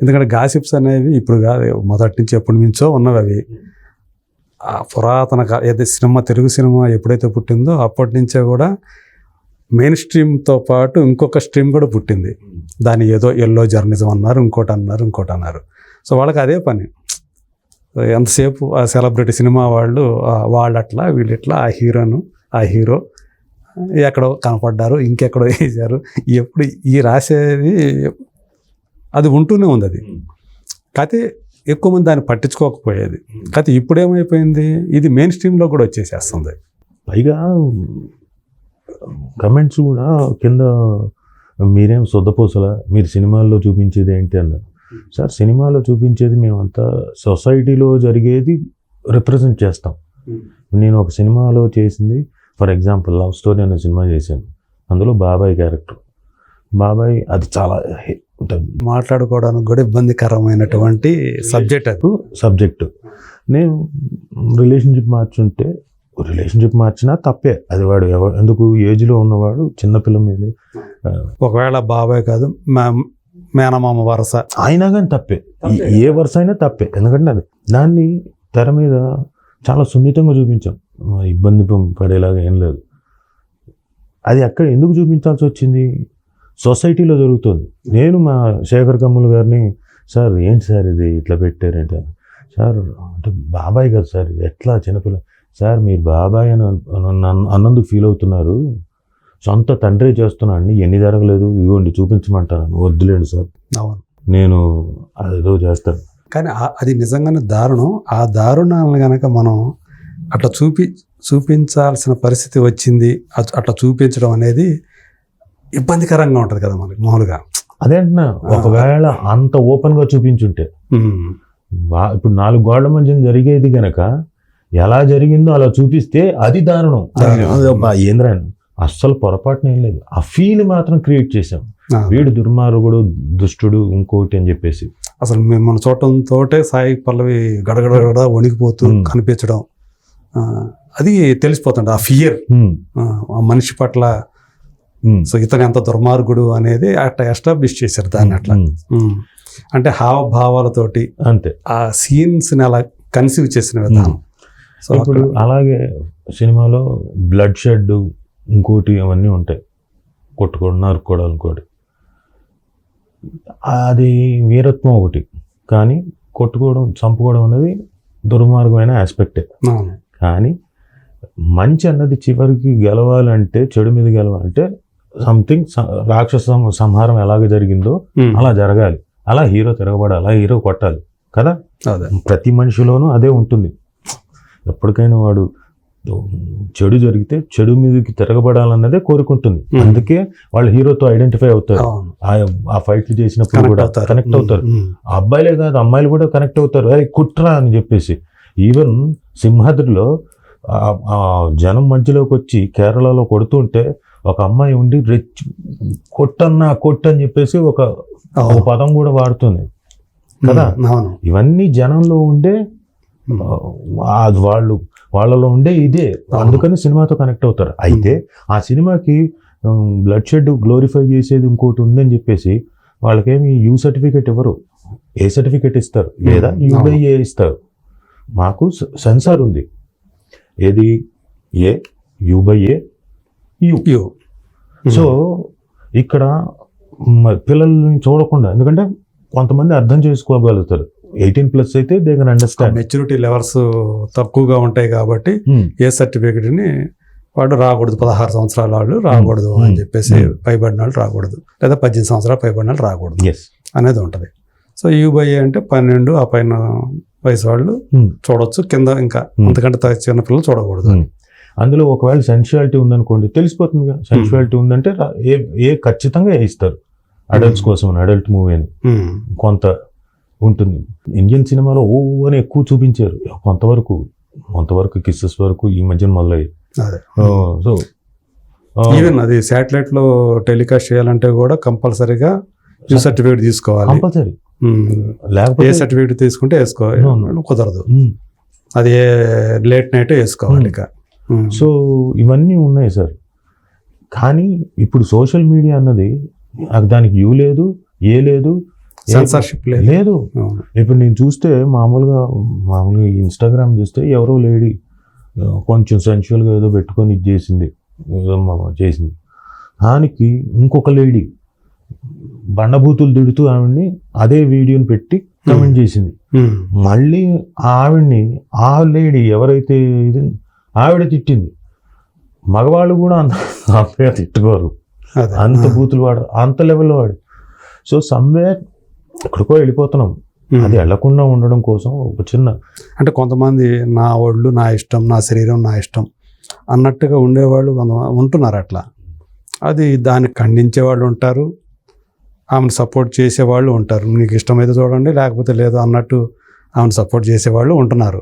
ఎందుకంటే గాసిప్స్ అనేవి ఇప్పుడు కాదు మొదటి నుంచి ఎప్పటి నుంచో ఉన్నవి అవి. పురాతన ఏదైతే సినిమా తెలుగు సినిమా ఎప్పుడైతే పుట్టిందో అప్పటి నుంచే కూడా మెయిన్ స్ట్రీమ్తో పాటు ఇంకొక స్ట్రీమ్ కూడా పుట్టింది. దాని ఏదో ఎల్లో జర్నలిజం అన్నారు ఇంకోటి అన్నారు ఇంకోటి అన్నారు. సో వాళ్ళకి అదే పని. ఎంతసేపు ఆ సెలబ్రిటీ సినిమా వాళ్ళు వాళ్ళు అట్లా వీళ్ళు ఇట్లా ఆ హీరోను ఆ హీరో ఎక్కడో కనపడ్డారు ఇంకెక్కడో వేసారు. ఎప్పుడు ఈ రాసేది అది ఉంటూనే ఉంది అది. కాకపోతే ఎక్కువ మంది దాన్ని పట్టించుకోకపోయేది. కాకపోతే ఇప్పుడు ఏమైపోయింది ఇది మెయిన్ స్ట్రీమ్లో కూడా వచ్చేసేస్తుంది. పైగా కమెంట్స్ కూడా కింద మీరేం సొద్దపూసల మీరు సినిమాల్లో చూపించేది ఏంటి అన్నారు సార్ సినిమాలో చూపించేది మేమంతా సొసైటీలో జరిగేది రిప్రజెంట్ చేస్తాం. నేను ఒక సినిమాలో చేసింది ఫర్ ఎగ్జాంపుల్ లవ్ స్టోరీ అనే సినిమా చేశాను. అందులో బాబాయ్ క్యారెక్టర్ బాబాయ్ అది చాలా ఉంటుంది. మాట్లాడుకోవడానికి కూడా ఇబ్బందికరమైనటువంటి సబ్జెక్ట్ అది. సబ్జెక్టు నేను రిలేషన్షిప్ మార్చుంటే రిలేషన్షిప్ మార్చినా తప్పే. అది వాడు ఎవ- ఎందుకు ఏజ్లో ఉన్నవాడు చిన్నపిల్ల మీద ఒకవేళ బాబాయ్ కాదు మా- మేనమామ వరస. అయినా కానీ తప్పే. ఏ వరుస అయినా తప్పే. ఎందుకంటే అది దాన్ని తెర మీద చాలా సున్నితంగా చూపించాం. ఇబ్బంది పడేలాగా ఏం లేదు. అది అక్కడ ఎందుకు చూపించాల్సి వచ్చింది? సొసైటీలో జరుగుతుంది. నేను మా శేఖర్ కమ్ములు గారిని సార్ ఏంటి సార్ ఇది ఇట్లా పెట్టారంటే? సార్ అంటే బాబాయ్ కదా సార్ ఎట్లా చిన్నపిల్ల? సార్ మీరు బాబాయ్ అని అన్న- అన్న- అన్నందుకు ఫీల్ అవుతున్నారు. సొంత తండ్రి చేస్తున్నాను ఎన్ని జరగలేదు ఇవ్వండి చూపించమంటారు వద్దులేండి సార్. అవును. నేను అదేదో చేస్తాను. కానీ అది నిజంగానే దారుణం. ఆ దారుణాలను కనుక మనం అట్లా చూపి చూపించాల్సిన పరిస్థితి వచ్చింది అట్- అట్లా చూపించడం అనేది ఇబ్బందికరంగా ఉంటుంది కదా మనకి మామూలుగా. అదే అంటున్నా ఒకవేళ అంత ఓపెన్గా చూపించుంటే ఇప్పుడు నాలుగు గోళ్ళ మధ్య జరిగేది గనక ఎలా జరిగిందో అలా చూపిస్తే అది దారుణం. ఏంద్రా అస్సలు పొరపాటున ఏం లేదు. ఆ ఫీల్ మాత్రం క్రియేట్ చేసాం. వీడు దుర్మార్గుడు దుష్టుడు ఇంకోటి అని చెప్పేసి. అసలు మిమ్మల్ని చూడటంతో సాయి పల్లవి గడగడ వణికిపోతూ ఉమ్. కనిపించడం అది తెలిసిపోతుంది ఆ ఫియర్ ఆ మనిషి పట్ల సో ఇతను ఎంత దుర్మార్గుడు అనేది అట్లా ఎస్టాబ్లిష్ చేశారు దాన్ని అట్లా. హ్మ్. ఉమ్. అంటే హావభావాలతోటి అంతే. ఆ సీన్స్ని అలా కన్సీవ్ చేసిన విధానం. సో ఇప్పుడు అలాగే సినిమాలో బ్లడ్ షెడ్ ఇంకోటి అవన్నీ ఉంటాయి. కొట్టుకోవడం నరుక్కోవడం ఇంకోటి. అది వీరత్వం ఒకటి. కానీ కొట్టుకోవడం చంపుకోవడం అనేది దుర్మార్గమైన ఆస్పెక్టే. కానీ మంచి అన్నది చివరికి గెలవాలంటే చెడు మీద గెలవాలంటే సంథింగ్ రాక్షస సంహారం ఎలాగ జరిగిందో ఉమ్. అలా జరగాలి. అలా హీరో తిరగబడాలి అలా హీరో కొట్టాలి కదా? ప్రతి మనిషిలోనూ అదే ఉంటుంది. ఎప్పటికైనా వాడు చెడు జరిగితే చెడు మీదకి తిరగబడాలన్నదే కోరుకుంటుంది. Hmm. అందుకే వాళ్ళు హీరోతో ఐడెంటిఫై అవుతారు. ఆ- ఫైట్లు చేసినప్పుడు కూడా కనెక్ట్ అవుతారు. ఆ అబ్బాయిలే కాదు అమ్మాయిలు కూడా కనెక్ట్ అవుతారు. కుట్రా అని చెప్పేసి. ఈవెన్ సింహాద్రిలో జనం మధ్యలోకి వచ్చి కేరళలో కొడుతుంటే ఒక అమ్మాయి ఉండి రెచ్ కొట్టన్నా కొట్టు అని చెప్పేసి ఒక. పదం కూడా వాడుతుంది. కదా? ఇవన్నీ జనంలో ఉండే. ఆ వాళ్ళు వాళ్ళలో ఉండే ఇదే. అందుకని సినిమాతో కనెక్ట్ అవుతారు. అయితే ఆ సినిమాకి బ్లడ్ షెడ్ గ్లోరిఫై చేసేది ఇంకోటి ఉందని చెప్పేసి వాళ్ళకేమి యూ సర్టిఫికేట్ ఇవ్వరు. ఏ సర్టిఫికేట్ ఇస్తారు? లేదా Hmm. యూ బై ఏ ఇస్తారు? మాకు సెన్సార్ ఉంది. ఏది? A? U by A? U. U. So ఇక్కడ మ- పిల్లల్ని చూడకుండా ఎందుకంటే కొంతమంది అర్థం చేసుకోగలుగుతారు. ఎయిటీన్ ప్లస్ అయితే they can understand maturity levels తక్కువగా ఉంటాయి కాబట్టి ఏ సర్టిఫికెట్ని వాడు రాకూడదు. పదహారు సంవత్సరాల వాళ్ళు రాకూడదు అని Hmm. చెప్పేసి Hmm. పైబడిన వాళ్ళు రాకూడదు. లేదా పద్దెనిమిది సంవత్సరాలు పైబడిన వాళ్ళు రాకూడదు అనేది ఉంటుంది. సో యూబై అంటే పన్నెండు ఆ పైన వయసు వాళ్ళు చూడొచ్చు. కింద ఇంకా Hmm. అంతకంటే చిన్న పిల్లలు చూడకూడదు. Hmm. అందులో ఒకవేళ సెన్షువాలిటీ ఉందనుకోండి తెలిసిపోతుంది సెన్షువాలిటీ ఉందంటే ఏ ఏ ఖచ్చితంగా వేయిస్తారు అడల్ట్స్ Hmm. కోసం అడల్ట్ మూవీ అని. కొంత ఉంటుంది. ఇండియన్ సినిమాలో ఓ అని ఎక్కువ చూపించారు. కొంతవరకు కొంతవరకు కిస్సెస్ వరకు ఈ మధ్యన మొదలయ్యాయి. అదే. సో ఈవెన్ అది శాటిలైట్లో టెలికాస్ట్ చేయాలంటే కూడా కంపల్సరీగా సర్టిఫికేట్ తీసుకోవాలి. కంపల్సరీ ఉమ్, ఏ లేకపోతే సర్టిఫికేట్ తీసుకుంటే వేసుకోవాలి. కుదరదు. అది లేట్ నైట్ వేసుకోవాలి. ఇక. సో ఇవన్నీ ఉన్నాయి సార్. కానీ ఇప్పుడు సోషల్ మీడియా అన్నది దానికి యూ లేదు ఏ లేదు సెన్సార్షిప్ లేదు. ఇప్పుడు నేను చూస్తే మామూలుగా మామూలుగా ఇన్స్టాగ్రామ్ చూస్తే ఎవరో లేడీ కొంచెం సెన్షువల్గా ఏదో పెట్టుకొని ఇది చేసింది చేసింది. దానికి ఇంకొక లేడీ బండబూతులు తిడుతూ ఆవిడ్ని అదే వీడియోని పెట్టి కమెంట్ చేసింది. మళ్ళీ ఆవిడ్ని ఆ లేడీ ఎవరైతే ఇది ఆవిడ తిట్టింది మగవాళ్ళు కూడా అంత అంతగా తిట్టుకోరు. అంత. బూతులు వాడు అంత లెవెల్లో వాడు సో సమ్వేర్ ఎక్కడికో వెళ్ళిపోతున్నాం. అది వెళ్ళకుండా ఉండడం కోసం ఒక చిన్న అంటే కొంతమంది నా ఒళ్ళు నా ఇష్టం నా శరీరం నా ఇష్టం అన్నట్టుగా ఉండేవాళ్ళు కొంతమంది ఉంటున్నారు అట్లా అది దాన్ని ఖండించే వాళ్ళు ఉంటారు ఆమెను సపోర్ట్ చేసేవాళ్ళు ఉంటారు. నీకు ఇష్టమైతే చూడండి లేకపోతే లేదు అన్నట్టు ఆమెను సపోర్ట్ చేసేవాళ్ళు ఉంటున్నారు.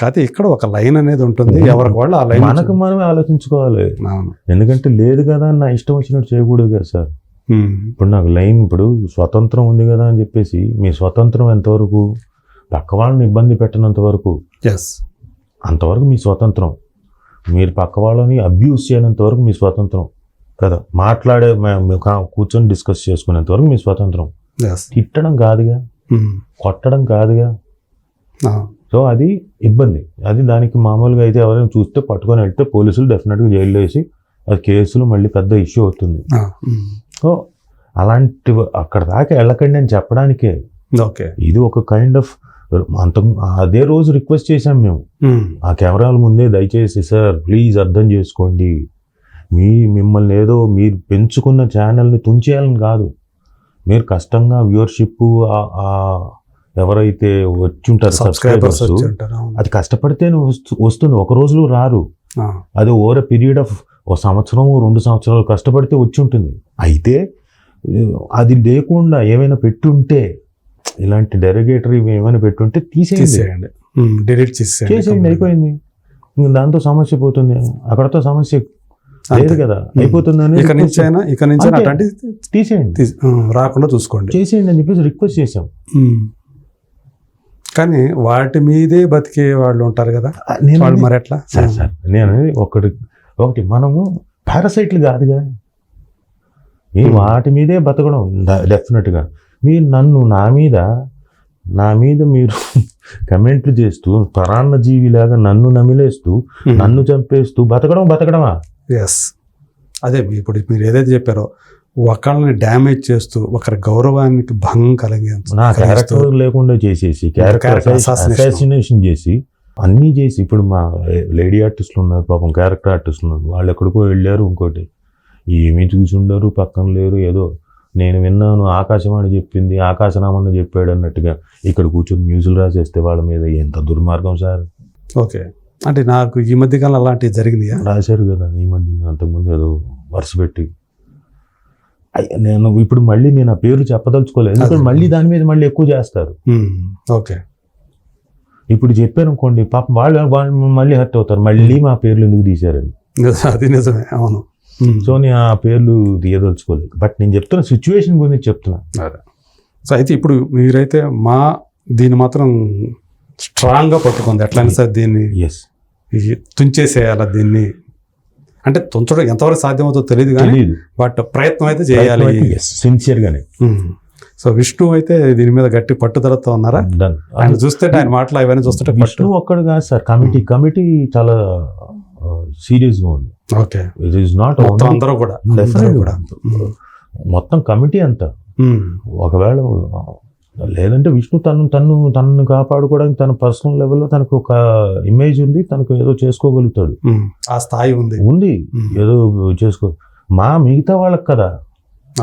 కాకపోతే ఇక్కడ ఒక లైన్ అనేది ఉంటుంది. ఎవరికి వాళ్ళు ఆ లైన్ మనకు మనమే ఆలోచించుకోవాలి. ఎందుకంటే లేదు కదా నా ఇష్టం వచ్చినట్టు చేయకూడదు కదా సార్. ఇప్పుడు నాకు లైన్ ఇప్పుడు స్వతంత్రం ఉంది కదా అని చెప్పేసి మీ స్వతంత్రం ఎంతవరకు పక్క వాళ్ళని ఇబ్బంది పెట్టినంత వరకు ఎస్ అంతవరకు మీ స్వతంత్రం. మీరు పక్క వాళ్ళని అబ్యూస్ చేయనంత వరకు మీ స్వతంత్రం. కదా. మాట్లాడే కూర్చొని డిస్కస్ చేసుకునేంత వరకు మీ స్వతంత్రం. తిట్టడం కాదుగా. ఉమ్. కొట్టడం కాదుగా. సో అది ఇబ్బంది. అది దానికి మామూలుగా అయితే ఎవరైనా చూస్తే పట్టుకొని వెళ్తే పోలీసులు డెఫినెట్గా జైల్లో వేసి అది కేసులు మళ్ళీ పెద్ద ఇష్యూ అవుతుంది. ఉమ్. సో అలాంటి అక్కడ దాకా వెళ్ళకండి అని చెప్పడానికే. ఓకే. ఇది ఒక కైండ్ ఆఫ్ అంత అదే రోజు రిక్వెస్ట్ చేశాం మేము. ఉమ్. ఆ కెమెరాల ముందే దయచేసి సార్ ప్లీజ్ అర్థం చేసుకోండి. మీ మిమ్మల్ని ఏదో మీరు పెంచుకున్న ఛానల్ని తుంచేయాలని కాదు. మీరు కష్టంగా వ్యూవర్షిప్ ఎవరైతే వచ్చుంటారు సబ్స్క్రైబర్స్. అది కష్టపడితేనే వస్తు- వస్తుంది. ఒక రోజులో రారు. అది ఓవర్ పీరియడ్ ఆఫ్ ఒక సంవత్సరం రెండు సంవత్సరాలు కష్టపడితే వచ్చి ఉంటుంది అయితే అది లేకుండా ఏమైనా పెట్టుంటే ఇలాంటి డెరిగేటరీ ఏమైనా పెట్టుంటే ఉమ్, డిలీట్ చేసేయండి అయిపోయింది. ఇంక దాంతో సమస్య పోతుంది. అక్కడతో సమస్య లేదు. కదా. అయిపోతుంది అని ఇక నుంచి అయినా ఇక నుంచి. అట్లాంటి తీసేయండి. రాకుండా చూసుకోండి. చేసేయండి అని చెప్పేసి రిక్వెస్ట్ చేసాం. కానీ వాటి మీదే బతికే వాళ్ళు ఉంటారు కదా. నేను వాళ్ళు మరి ఎట్లా? సార్ సార్ నేను ఒకటి ఒకటి మనము పారాసైట్లు కాదుగా ఈ Hmm. వాటి మీదే బతకడం డెఫినెట్గా. మీరు నన్ను నా మీద నా మీద మీరు కమెంట్లు చేస్తూ పరాన్న జీవిలాగా నన్ను నమిలేస్తూ నన్ను చంపేస్తూ బతకడం బతకడమా? ఎస్ అదే ఇప్పుడు మీరు ఏదైతే చెప్పారో ఒకళ్ళని డ్యామేజ్ చేస్తూ ఒకరి గౌరవానికి భంగం కలిగించ నా క్యారెక్టర్ లేకుండా చేసేసి క్యారెక్టర్. అసాసినేషన్ చేసి అన్నీ చేసి ఇప్పుడు మా లేడీ ఆర్టిస్టులు ఉన్నారు పాపం క్యారెక్టర్ ఆర్టిస్టులు ఉన్నారు వాళ్ళు ఎక్కడికో వెళ్ళారు ఇంకోటి. ఏమీ చూసి ఉండరు పక్కన లేరు ఏదో నేను విన్నాను ఆకాశవాణి చెప్పింది ఆకాశనామన్న చెప్పాడు అన్నట్టుగా ఇక్కడ కూర్చొని న్యూస్లు రాసేస్తే వాళ్ళ మీద ఎంత దుర్మార్గం సార్? ఓకే అంటే నాకు ఈ మధ్య కాలం అలాంటివి జరిగినాయా? రాశారు కదా ఈ మధ్య అంతకుముందు ఏదో వరుస పెట్టి. అయ్య, నేను ఇప్పుడు మళ్ళీ నేను ఆ పేరు చెప్పదలుచుకోలేదు. ఎందుకంటే. మళ్ళీ దాని మీద మళ్ళీ ఎక్కువ చేస్తారు. ఓకే. ఇప్పుడు చెప్పాను అనుకోండి పాపం వాళ్ళు వాళ్ళు మళ్ళీ హర్ట్ అవుతారు. మళ్ళీ మా పేర్లు ఎందుకు తీశారని. అది నిజమే అవును. సో నేను ఆ పేర్లు తీయదలుచుకోలేదు. బట్ నేను చెప్తున్న సిచ్యువేషన్ గురించి చెప్తున్నా. సో అయితే ఇప్పుడు మీరైతే మా దీన్ని మాత్రం స్ట్రాంగ్గా పట్టుకుంది ఎట్లయినా సరే దీన్ని తుంచేసేయాలి దీన్ని? అంటే తుంచడం ఎంతవరకు సాధ్యమవుతుందో తెలియదు కానీ బట్ ప్రయత్నం అయితే చేయాలి. సిన్సియర్గానే. సో విష్ణు అయితే దీని మీద గట్టి పట్టుదలతో ఉన్నారా? డన్ ఆయన చూస్తే ఆయన మాటలు అవన్నీ చూస్తుంటే విష్ణు ఒక్కడు కాదు సార్. కమిటీ కమిటీ చాలా సీరియస్గా ఉంది. ఓకే. ఇట్ ఈస్ నాట్ మొత్తం అందరూ కూడా. కూడా. మొత్తం కమిటీ అంతా. ఒకవేళ లేదంటే విష్ణు తను తను తనను కాపాడుకోవడానికి తన పర్సనల్ లెవెల్లో తనకు ఒక ఇమేజ్ ఉంది తనకు ఏదో చేసుకోగలుగుతాడు. ఆ స్థాయి ఉంది. ఉంది. ఏదో చేసుకో మా మిగతా వాళ్ళకి కదా.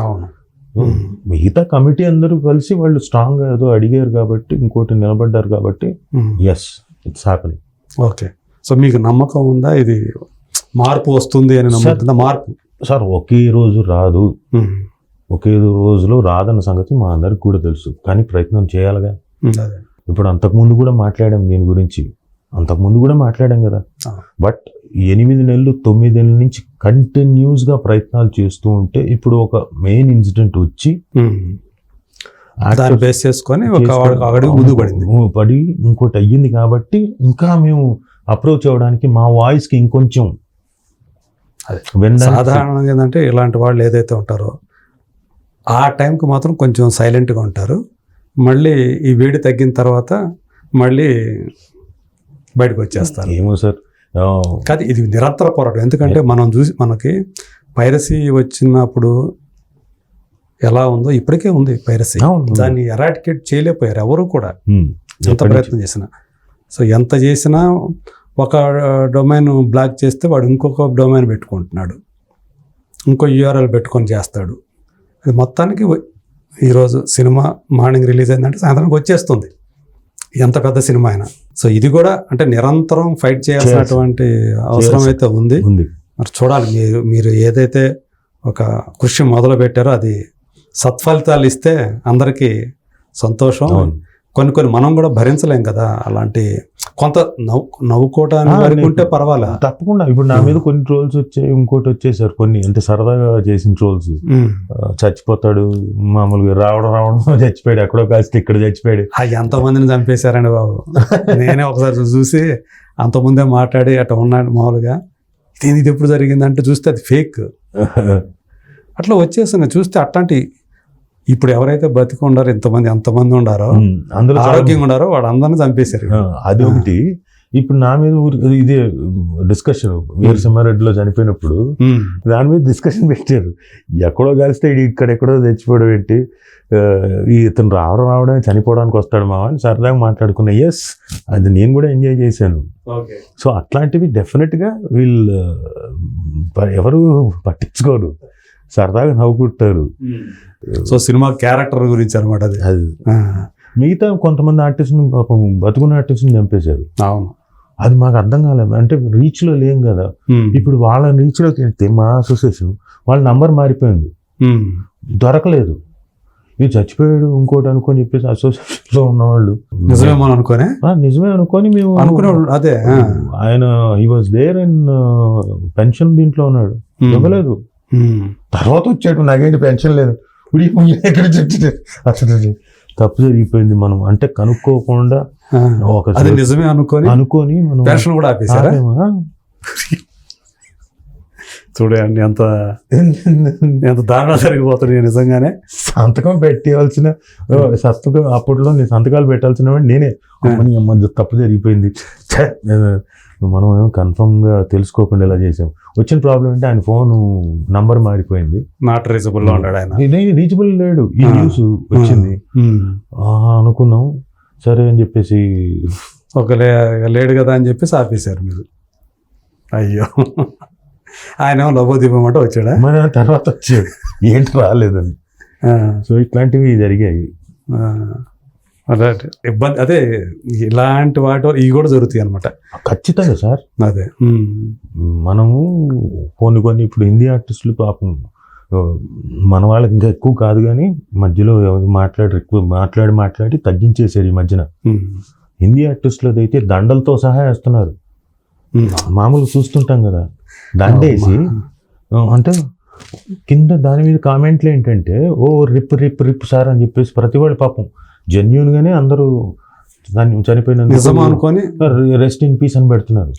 అవును. మిగతా కమిటీ అందరూ కలిసి వాళ్ళు స్ట్రాంగ్గా ఏదో అడిగారు కాబట్టి ఇంకోటి నిలబడ్డారు కాబట్టి. Yes it's happening okay. So మీకు నమ్మకం ఉందా? ఇది మార్పు వస్తుంది అని నమ్ముతుందా? మార్పు. సార్ ఒకే రోజు రాదు. ఒకే రోజులో రాదన్న సంగతి మా అందరికి కూడా తెలుసు. కానీ ప్రయత్నం చేయాలిగా. ఇప్పుడు అంతకుముందు కూడా మాట్లాడాం దీని గురించి. అంతకుముందు కూడా మాట్లాడాం కదా. బట్ ఎనిమిది నెలలు తొమ్మిది నెలల నుంచి కంటిన్యూస్గా ప్రయత్నాలు చేస్తూ ఉంటే ఇప్పుడు ఒక మెయిన్ ఇన్సిడెంట్ వచ్చి. దాన్ని బేస్ చేసుకొని పడింది. పడి ఇంకోటి అయ్యింది కాబట్టి ఇంకా మేము అప్రోచ్ అవ్వడానికి మా వాయిస్కి ఇంకొంచెం సాధారణంగా ఏంటంటే ఇలాంటి వాళ్ళు ఏదైతే ఉంటారో ఆ టైంకి మాత్రం కొంచెం సైలెంట్గా ఉంటారు. మళ్ళీ ఈ వేడి తగ్గిన తర్వాత మళ్ళీ బయటకు వచ్చేస్తారు. ఏమో సార్. కాదు ఇది నిరంతర పోరాటం. ఎందుకంటే మనం చూసి మనకి పైరసీ వచ్చినప్పుడు ఎలా ఉందో ఇప్పటికే ఉంది పైరసీ. దాన్ని ఎరాటికేట్ చేయలేకపోయారు ఎవరు కూడా. ఎంత? ప్రయత్నం చేసినా. సో ఎంత చేసినా ఒక డొమైన్ బ్లాక్ చేస్తే వాడు ఇంకొక డొమైన్ పెట్టుకుంటున్నాడు. ఇంకో యూఆర్ఎల్ పెట్టుకొని చేస్తాడు. ఇది మొత్తానికి ఈరోజు సినిమా మార్నింగ్ రిలీజ్ అయిందంటే సాయంత్రానికి వచ్చేస్తుంది. ఎంత పెద్ద సినిమా అయినా. సో ఇది కూడా అంటే నిరంతరం ఫైట్ చేయాల్సినటువంటి అవసరం అయితే ఉంది. మరి చూడాలి మీరు మీరు ఏదైతే ఒక కృషి మొదలు పెట్టారో అది సత్ఫలితాలు ఇస్తే అందరికీ సంతోషం. కొన్ని కొన్ని మనం కూడా భరించలేం కదా అలాంటి కొంత నవ్వు నవ్వుకోవటానికి వరకు ఉంటే పర్వాలే? తప్పకుండా. ఇప్పుడు నా మీద కొన్ని ట్రోల్స్ వచ్చాయి ఇంకోటి వచ్చేసారు కొన్ని. అంటే సరదాగా చేసిన ట్రోల్స్. చచ్చిపోతాడు మామూలుగా రావడం రావడం చచ్చిపోయాడు ఎక్కడో కాస్త ఇక్కడ చచ్చిపోయాడు. ఆ ఎంతమందిని చంపేశారండి బాబు. నేనే ఒకసారి చూసి అంతకుముందే మాట్లాడి అట్లా ఉన్నాడు మామూలుగా. ఇది ఇది ఎప్పుడు జరిగిందంటే చూస్తే అది ఫేక్ అట్లా వచ్చేస్తున్నాయి. చూస్తే అట్లాంటి ఇప్పుడు ఎవరైతే బతికి ఉండారో ఇంతమంది ఎంతమంది ఉండారో చాలా- ఆరోగ్యంగా ఉండారో వాడు అందరిని చంపేశారు అది ఒకటి. ఇప్పుడు నా మీద ఊరి- ఇదే డిస్కషన్ వీరసింహారెడ్డిలో చనిపోయినప్పుడు. దాని మీద డిస్కషన్ పెట్టారు. ఎక్కడో కలిస్తే ఈడు ఇక్కడ ఎక్కడో తెచ్చిపోవడం ఏంటి? ఈ ఇతను రావడం రావడం చనిపోవడానికి వస్తాడు మావా అని సరదాగా మాట్లాడుకున్నా. ఎస్ అది నేను కూడా ఎంజాయ్ చేశాను. సో అట్లాంటివి డెఫినెట్గా వీళ్ళు ఎవరు పట్టించుకోరు. సరదాగా నవ్వుకుంటారు. సో సినిమా క్యారెక్టర్ గురించి అనమాట అది. అది. మిగతా కొంతమంది ఆర్టిస్ట్ని పాపం బతుకున్న ఆర్టిస్ట్ని చంపేశారు. అవును. అది మాకు అర్థం కాలేదు అంటే రీచ్లో లేం కదా. ఇప్పుడు వాళ్ళ రీచ్లోకి వెళ్తే మా అసోసియేషన్ వాళ్ళ నంబర్ మారిపోయింది. దొరకలేదు. ఇది చచ్చిపోయాడు ఇంకోటి అనుకొని చెప్పేసి అసోసియేషన్లో ఉన్నవాళ్ళు. నిజమేమో అనుకోనే? నిజమే అనుకొని మేము అనుకునే అదే. ఆయన ఈ వాజ్ దేర్ ఇన్ పెన్షన్ దీంట్లో ఉన్నాడు. ఇవ్వలేదు. తర్వాత వచ్చాడు నాకేంటి పెన్షన్ లేదు? ఎక్కడ చెప్తే అసలు తప్పు జరిగిపోయింది మనం అంటే కనుక్కోకుండా. ఒక అది నిజమే అనుకొని అనుకొని మనం పెన్షన్ కూడా ఆపేమా? చూడండి ఎంత ఎంత దారుణం జరిగిపోతుంది నిజంగానే. సంతకం పెట్టవలసిన ఓ, సంతకం అప్పట్లో నేను సంతకాలు పెట్టాల్సిన నేనే. అమ్మ తప్పు జరిగిపోయింది. మనం ఏమో కన్ఫర్మ్గా తెలుసుకోకుండా ఇలా చేసాం. వచ్చిన ప్రాబ్లం అంటే ఆయన ఫోన్ నంబర్ మారిపోయింది. నాట్ రీజబుల్లో ఉన్నాడు ఆయన. రీచబుల్ లేడు. ఈ. న్యూస్ వచ్చింది. అనుకున్నాం. సరే అని చెప్పేసి ఒక లేడు కదా అని చెప్పేసి ఆపేశారు మీరు. అయ్యో. ఆయన లభోదీపం అంటే వచ్చాడా? మరి తర్వాత వచ్చాడు. ఏంటి రాలేదని. సో ఇట్లాంటివి జరిగాయి. ఇబ్బంది అదే ఇలాంటి వాటి ఇవి కూడా జరుగుతాయి అనమాట ఖచ్చితంగా సార్. అదే. మనము కొన్ని కొన్ని ఇప్పుడు హిందీ ఆర్టిస్టులు పాపం మన వాళ్ళకి ఇంకా ఎక్కువ కాదు కానీ మధ్యలో ఎవరు మాట్లాడి ఎక్కువ మాట్లాడి మాట్లాడి తగ్గించేసారు ఈ మధ్యన. హిందీ ఆర్టిస్టులది అయితే దండలతో సహా వేస్తున్నారు. మామూలు చూస్తుంటాం కదా దండేసి అంటే కింద దాని మీద కామెంట్లు ఏంటంటే oh RIP RIP RIP sir అని చెప్పేసి ప్రతి వాళ్ళు పాపం జెన్యున్ గానే అందరూ దాన్ని చనిపోయిన నిజం అనుకొని రెస్ట్ ఇన్ పీస్ అని పెడుతున్నారు.